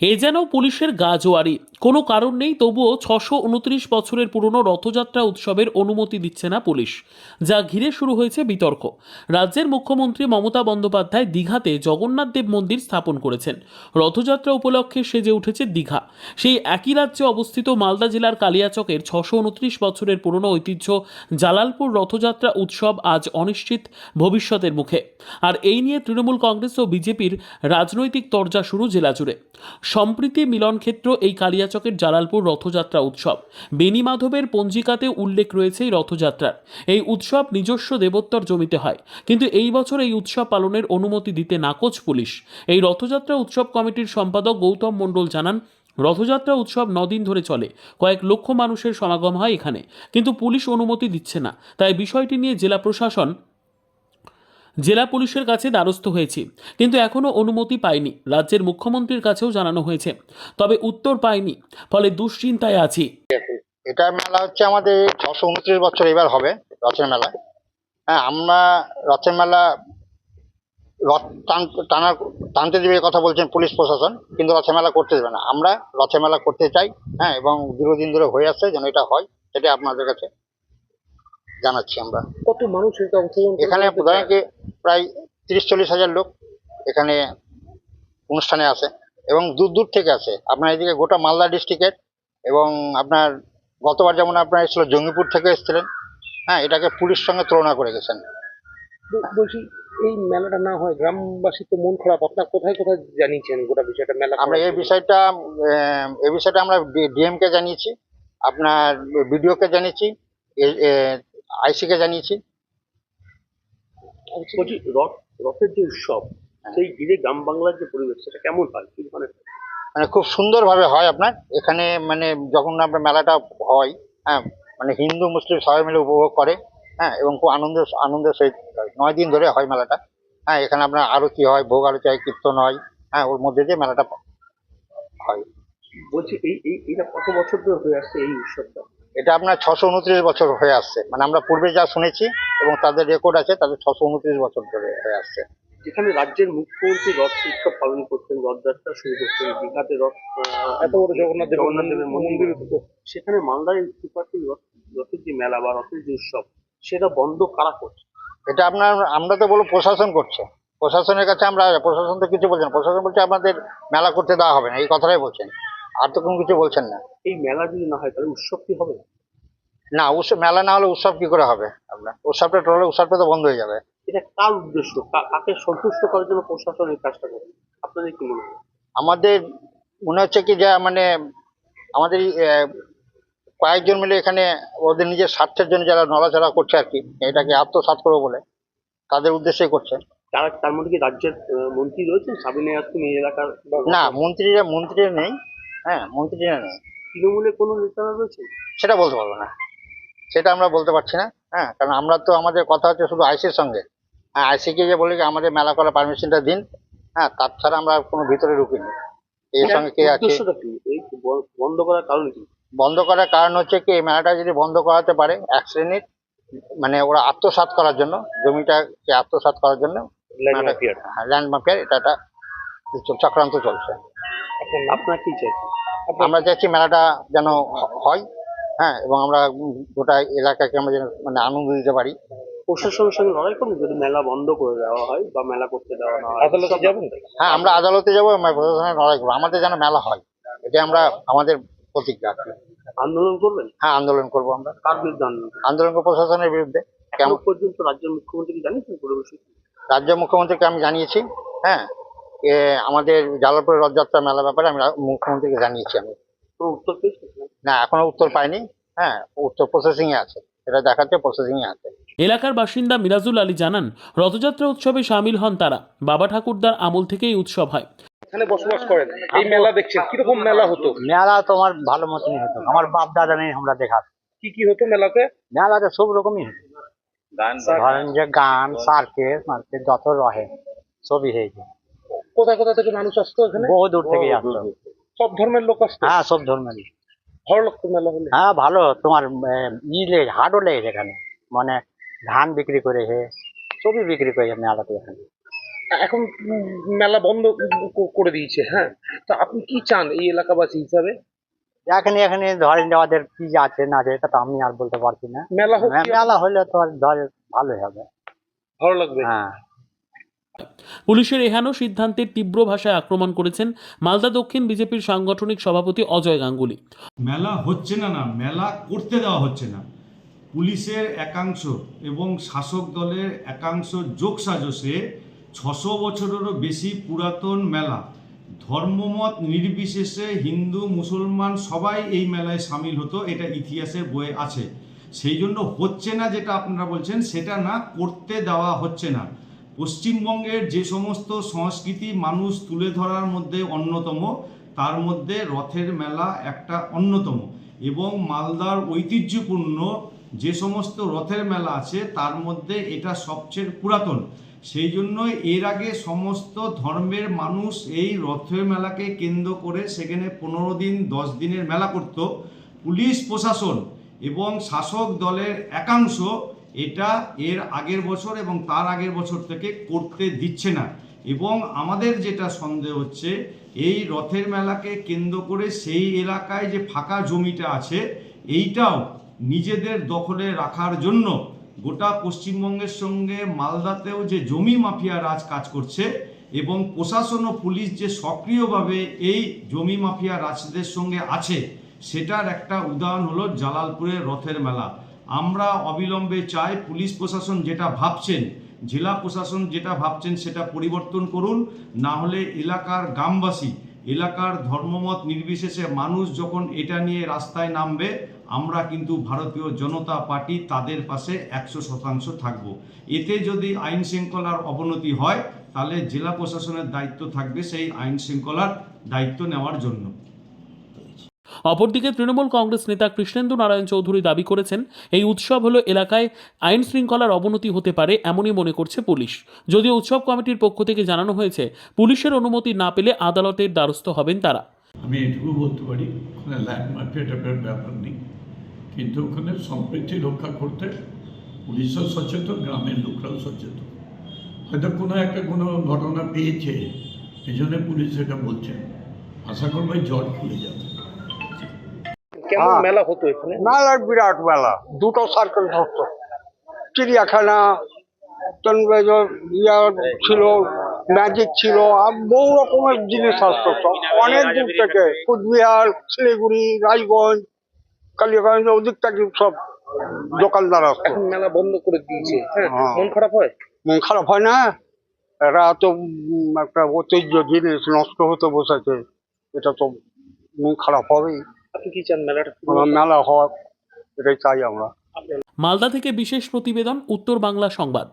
এ যেন পুলিশের গাজোয়ারি কোনো কারণ নেই, তবুও ছশো উনত্রিশ বছরের পুরনো রথযাত্রা উৎসবের অনুমতি দিচ্ছে না পুলিশ, যা ঘিরে শুরু হয়েছে বিতর্ক। রাজ্যের মুখ্যমন্ত্রী মমতা বন্দ্যোপাধ্যায় দীঘাতে জগন্নাথ দেব মন্দির স্থাপন করেছেন। রথযাত্রা উপলক্ষে সেজে উঠেছে দীঘা। সেই একই রাজ্যে অবস্থিত মালদা জেলার কালিয়াচকের ছশো উনত্রিশ বছরের পুরনো ঐতিহ্য জালালপুর রথযাত্রা উৎসব আজ অনিশ্চিত ভবিষ্যতের মুখে। আর এই নিয়ে তৃণমূল কংগ্রেস ও বিজেপির রাজনৈতিক তরজা শুরু জেলা জুড়ে। সম্প্রীতি মিলনক্ষেত্র এই কালিয়াচকের জালালপুর রথযাত্রা উৎসব। বেনি মাধবের পঞ্জিকাতে উল্লেখ রয়েছে এই রথযাত্রার। এই উৎসব নিজস্ব দেবোত্তর জমিতে হয়। কিন্তু এই বছর এই উৎসব পালনের অনুমতি দিতে নাকচ পুলিশ। এই রথযাত্রা উৎসব কমিটির সম্পাদক গৌতম মণ্ডল জানান, রথযাত্রা উৎসব নদিন ধরে চলে। কয়েক লক্ষ মানুষের সমাগম হয় এখানে। কিন্তু পুলিশ অনুমতি দিচ্ছে না। তাই বিষয়টি নিয়ে জেলা প্রশাসন জেলা পুলিশের কাছে দ্বারস্থ হয়েছি কিন্তু এখনও অনুমতি পাইনি। রাজ্যের মুখ্যমন্ত্রীর কাছেও জানানো হয়েছে তবে উত্তর পাইনি ফলে দুশ্চিন্তায় আছি। এটা মেলা হচ্ছে আমাদের ছশো উনত্রিশ বছর এবার হবে রথের মেলা। হ্যাঁ আমরা রথের মেলা রথ টান- টানা টানতে দেবে কথা বলছেন পুলিশ প্রশাসন কিন্তু রথের মেলা করতে দেবে না। আমরা রথের মেলা করতে চাই হ্যাঁ এবং দীর্ঘদিন ধরে হয়ে আসছে যেন এটা হয় সেটা আপনাদের কাছে জানাচ্ছি আমরা। কত মানুষ? এখানে ধরেন কি প্রায় তিরিশ চল্লিশ হাজার লোক এখানে অনুষ্ঠানে আসে এবং দূর দূর থেকে আসে আপনার এদিকে গোটা মালদা ডিস্ট্রিক্টের এবং আপনার গতবার যেমন আপনার এসেছিল জঙ্গিপুর থেকে এসেছিলেন হ্যাঁ এটাকে পুলিশ সঙ্গে তুলনা করে গেছেন। বলছি এই মেলাটা না হয় গ্রামবাসী তো মন খারাপ। আপনার কোথায় কোথায় জানিয়েছেন গোটা বিষয়টা মেলা আমরা এই বিষয়টা এই বিষয়টা আমরা ডিএমকে জানিয়েছি আপনার বিডিওকে জানিয়েছি আইসিকে জানিয়েছি বলছি রথ রথের যে উৎসব সেই ঘিরে গ্রাম বাংলার যে পরিবেশ সেটা কেমন হয়? কি ধরনের? মানে খুব সুন্দরভাবে হয় আপনার। এখানে মানে যখন আপনার মেলাটা হয় হ্যাঁ মানে হিন্দু মুসলিম সবাই মিলে উপভোগ করে হ্যাঁ এবং খুব আনন্দ আনন্দের সহিত হয়। নয় দিন ধরে হয় মেলাটা। হ্যাঁ এখানে আপনার আরতি হয় ভোগ আরতি হয় কীর্তন হয় হ্যাঁ ওর মধ্যে দিয়ে মেলাটা হয়। বলছি এই এই এটা কত বছর ধরে হয়ে আসছে এই উৎসবটা? এটা আপনার ছশো উনত্রিশ বছর হয়ে আসছে। মানে আমরা পূর্বে যা শুনেছি এবং তাদের রেকর্ড আছে তাদের ছশো উনত্রিশ বছর ধরে হয়ে আসছে। যেখানে রাজ্যের মুখ্যমন্ত্রী রথ উৎসব পালন করতেন রথযাত্রা শুরু করতেন দীঘাতে রথ এত বড় জগন্নাথ দেবের জগন্নাথ দেবের মন্দির। সেখানে মালদার এই সুপারটি রথ রথের যে মেলা বা রথের যে উৎসব সেটা বন্ধ কারা করছে? এটা আপনার আমরা তো বলব প্রশাসন করছে। প্রশাসনের কাছে আমরা প্রশাসন তো কিছু বলছেন না। প্রশাসন বলছে আপনাদের মেলা করতে দেওয়া হবে না। এই কথাটাই বলছেন। আর তো কোনো কিছু বলছেন না। এই মেলা যদি না হয় তাহলে উৎসব কি হবে? না উৎসব মেলা না হলে উৎসব কি করে হবে? আপনার উৎসবটা টোটাল উৎসবটা তো বন্ধ হয়ে যাবে। এটা কার উদ্দেশ্য? কাকে সন্তুষ্ট করার জন্য প্রশাসন এই কাজটা করে? আপনাদের কি মনে হয়? আমাদের মনে হচ্ছে কি যা মানে আমাদের কয়েকজন মিলে এখানে ওদের নিজের স্বার্থের জন্য যারা নড়াচড়া করছে আর কি এটাকে আত্মসাৎ করব বলে তাদের উদ্দেশ্যে করছে। তারা তার মধ্যে কি রাজ্যের মন্ত্রী রয়েছেন? সাবিনা ইয়াসমিন এই এলাকার না মন্ত্রীরা মন্ত্রীরা নেই। হ্যাঁ নেই তৃণমূলের কোনো নেতারা রয়েছে? সেটা বলতে পারব না। সেটা আমরা বলতে পারছি না হ্যাঁ কারণ আমরা তো আমাদের কথা হচ্ছে শুধু আইসির সঙ্গে। হ্যাঁ আইসিকে যে বলি যে আমাদের মেলা করার পারমিশনটা দিন। হ্যাঁ তাছাড়া আমরা কোনো ভিতরে ঢুকিনি। এর সঙ্গে কে আছে? বন্ধ করার কারণ কি? বন্ধ করার কারণ হচ্ছে কি এই মেলাটা যদি বন্ধ করাতে পারে এক শ্রেণির মানে ওরা আত্মসাৎ করার জন্য জমিটাকে আত্মসাৎ করার জন্য ল্যান্ড মাফিয়ার এটা একটা চক্রান্ত চলছে। আপনার কি চাইছেন? আমরা চাইছি মেলাটা যেন হয় হ্যাঁ এবং আমরা গোটা এলাকাকে আমরা যেন মানে আনন্দ দিতে পারি। প্রশাসনের সঙ্গে লড়াই করুন যদি মেলা বন্ধ করে দেওয়া হয় বা মেলা করতে দেওয়া না হয় আদালতে যাবেন? হ্যাঁ আমরা আদালতে যাব আমরা প্রশাসনের লড়াই করব। আমাদের যেন মেলা হয় এটা আমরা আমাদের প্রতিজ্ঞা আন্দোলন করবেন? হ্যাঁ আন্দোলন করব আমরা। কার বিরুদ্ধে আন্দোলন আন্দোলন করব প্রশাসনের বিরুদ্ধে। কেমন পর্যন্ত রাজ্যের মুখ্যমন্ত্রী কি জানিয়েছেন পরিবেশ? রাজ্য মুখ্যমন্ত্রীকে আমি জানিয়েছি হ্যাঁ আমাদের জালালপুরের রথযাত্রা মেলা ব্যাপারে আমরা মুখ্যমন্ত্রীকে জানিয়েছি আমি। উত্তর না এখনও উত্তর পাইনি। হ্যাঁ উত্তর প্রসেসিং আছে। এটা দেখাচ্ছে প্রসেসিং আছে। এলাকার বাসিন্দা মিরাজুল আলী জানান রথযাত্রা উৎসবে সামিল হন তারা। বাবা ঠাকুরদার আমল থেকেই উৎসব হয়। এখানে বসবাস করেন। এই মেলা দেখছেন। কীরকম মেলা হতো? মেলা তোমার ভালো মতনই হতো। আমার বাপ দাদা নেই আমরা দেখা। কি কি হতো মেলাতে? মেলাতে সব রকমই হতো। ধরেন যে গান সার্কেস মার্কেট যত রহে সবই হয়েছে কোথায় কোথা থেকে মানুষ আসতো এখানে? বহু দূর থেকে আসতো। সব ধর্মের লোক আসতো? হ্যাঁ সব ধর্মেরই। ভালো লাগতো মেলা হলে হ্যাঁ ভালো। তোমার আহ, ই লেগে লেগেছে এখানে। মানে ধান বিক্রি করেছে সবই বিক্রি করেছে মেলাতে এখানে। এখন মেলা বন্ধ করে দিয়েছে হ্যাঁ? তা আপনি কি চান এই এলাকাবাসী হিসাবে? এখানে এখানে ধরেন যে আমাদের কি আছে না আছে এটা তো আমি আর বলতে পারছি না। মেলা হোক মেলা হলে তো আর ধরে ভালোই হবে। ভালো লাগবে? হ্যাঁ। পুলিশের এহেন সিদ্ধান্তের তীব্র ভাষায় আক্রমণ করেছেন মালদা দক্ষিণ বিজেপির সাংগঠনিক সভাপতি অজয় গাঙ্গুলি। মেলা হচ্ছে না না, মেলা করতে দেওয়া হচ্ছে না। পুলিশের একাংশ এবং শাসক দলের একাংশ যোগসাজশে ছশো বছরেরও বেশি পুরাতন মেলা। ধর্মমত নির্বিশেষে হিন্দু, মুসলমান সবাই এই মেলায় সামিল হতো, এটা ইতিহাসের বইয়ে আছে। সেই জন্য হচ্ছে না যেটা আপনারা বলছেন, সেটা না করতে দেওয়া হচ্ছে না। পশ্চিমবঙ্গের যে সমস্ত সংস্কৃতি মানুষ তুলে ধরার মধ্যে অন্যতম, তার মধ্যে রথের মেলা একটা অন্যতম এবং মালদার ঐতিহ্যপূর্ণ যে সমস্ত রথের মেলা আছে, তার মধ্যে এটা সবচেয়ে পুরাতন। সেই জন্য এর আগে সমস্ত ধর্মের মানুষ এই রথের মেলাকে কেন্দ্র করে সেখানে পনেরো দিন, দশ দিনের মেলা করত। পুলিশ, প্রশাসন এবং শাসক দলের একাংশ এটা এর আগের বছর এবং তার আগের বছর থেকে করতে দিচ্ছে না। এবং আমাদের যেটা সন্দেহ হচ্ছে, এই রথের মেলাকে কেন্দ্র করে সেই এলাকায় যে ফাঁকা জমিটা আছে, এইটাও নিজেদের দখলে রাখার জন্য গোটা পশ্চিমবঙ্গের সঙ্গে মালদাতেও যে জমি মাফিয়া রাজ কাজ করছে এবং প্রশাসন ও পুলিশ যে সক্রিয়ভাবে এই জমি মাফিয়া রাজদের সঙ্গে আছে, সেটার একটা উদাহরণ হলো জালালপুরের রথের মেলা। আমরা অবিলম্বে চাই পুলিশ প্রশাসন যেটা ভাবছেন, জেলা প্রশাসন যেটা ভাবছেন সেটা পরিবর্তন করুন, না হলে এলাকার গ্রামবাসী, এলাকার ধর্মমত নির্বিশেষে মানুষ যখন এটা নিয়ে রাস্তায় নামবে, আমরা কিন্তু ভারতীয় জনতা পার্টি তাদের পাশে একশো শতাংশ থাকব। এতে যদি আইন শৃঙ্খলার অবনতি হয়, তাহলে জেলা প্রশাসনের দায়িত্ব থাকবে সেই আইন শৃঙ্খলার দায়িত্ব নেওয়ার জন্য। অপরদিকে তৃণমূল কংগ্রেস নেতা কৃষ্ণেন্দু নারায়ণ চৌধুরী দাবি করেছেন, এই উৎসব হলো এলাকায় আইন শৃঙ্খলার অবনতি হতে পারে এমনই মনে করছে পুলিশ। যদিও উৎসব কমিটির পক্ষ থেকে জানানো হয়েছে, পুলিশের অনুমতি না পেলে আদালতের দ্বারস্থ হবেন তারা। আমি এটুকু বলতে পারি, ওখানে ল্যান্ড মাফিয়া টাইপের ব্যাপার নেই। কিন্তু ওখানে সম্প্রীতি রক্ষা করতে পুলিশও সচেতন, গ্রামের লোকরাও সচেতন। হয়তো কোনো একটা কোনো ঘটনা পেয়েছে, এই জন্য পুলিশ এটা বলছে। আশা করব জট খুলে যাবে। কেমন হ্যাঁ। মেলা হতো এখানে? মেলা বিরাট মেলা। দুটো সার্কেল ধরতো চিড়িয়াখানা ইয়া ছিল ম্যাজিক ছিল আর বহু রকমের জিনিস আসতো অনেক দূর থেকে কুচবিহার শিলিগুড়ি রায়গঞ্জ কালিয়াগঞ্জ ওদিক থেকে সব দোকানদার আসতো। মেলা বন্ধ করে দিয়েছে। হ্যাঁ হ্যাঁ। মন খারাপ হয়? মন খারাপ হয় না। এরা তো একটা ঐতিহ্য জিনিস নষ্ট হতে বসেছে। এটা তো মন খারাপ হবেই। আপনি কি চান মেলাটা শুরু আমরা হোক? মেলা হওয়া এটাই চাই আমরা মালদা থেকে বিশেষ প্রতিবেদন উত্তর বাংলা সংবাদ